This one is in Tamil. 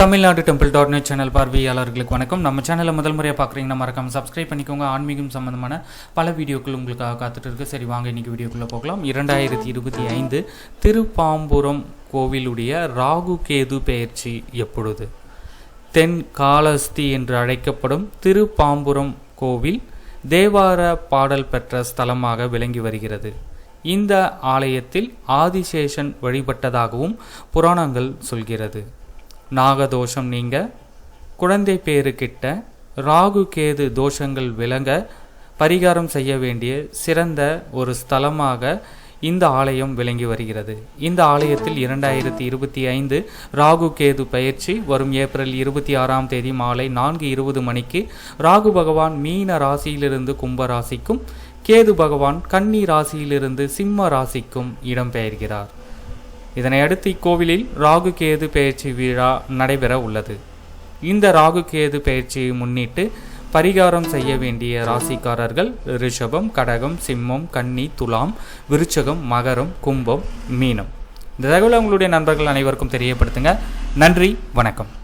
Tamil Nadu temple dot net channel பார்வையாளர்களுக்கு வணக்கம். நம்ம சேனலை முதல் முறையாக பார்க்குறீங்கன்னா மறக்காம சப்ஸ்கிரைப் பண்ணிக்கோங்க. ஆன்மீகம் சம்பந்தமான பல வீடியோக்கள் உங்களுக்காக காத்துட்டு இருக்கு. சரி வாங்க இன்னைக்கு வீடியோக்குள்ளே போகலாம். இரண்டாயிரத்தி இருபத்தி ஐந்து திருப்பாம்புரம் கோவிலுடைய ராகு கேது பெயர்ச்சி எப்பொழுது? தென் காலஸ்தி என்று அழைக்கப்படும் திருப்பாம்புரம் கோவில் தேவார பாடல் பெற்ற ஸ்தலமாக விளங்கி வருகிறது. இந்த ஆலயத்தில் ஆதிசேஷன் வழிபட்டதாகவும் புராணங்கள் சொல்கிறது. நாகதோஷம் நீங்க. குழந்தை பேரு கிட்ட ராகு கேது தோஷங்கள் விளங்க பரிகாரம் செய்ய வேண்டிய சிறந்த ஒரு ஸ்தலமாக இந்த ஆலயம் விளங்கி வருகிறது. இந்த ஆலயத்தில் இரண்டாயிரத்தி இருபத்தி ஐந்து ராகு கேது பயிற்சி வரும் ஏப்ரல் இருபத்தி ஆறாம் தேதி மாலை நான்கு இருபது மணிக்கு ராகு பகவான் மீன ராசியிலிருந்து கும்ப ராசிக்கும் கேது பகவான் கன்னி ராசியிலிருந்து சிம்ம ராசிக்கும் இடம்பெயர்கிறார். இதனையடுத்து இக்கோவிலில் ராகு கேது பெயர்ச்சி விழா நடைபெற உள்ளது. இந்த ராகு கேது பயிற்சியை முன்னிட்டு பரிகாரம் செய்ய வேண்டிய ராசிக்காரர்கள் ரிஷபம் கடகம் சிம்மம் கன்னி துலாம் விருச்சகம் மகரம் கும்பம் மீனம். இந்த தகவலை உங்களுடைய நண்பர்கள் அனைவருக்கும் தெரியப்படுத்துங்க. நன்றி வணக்கம்.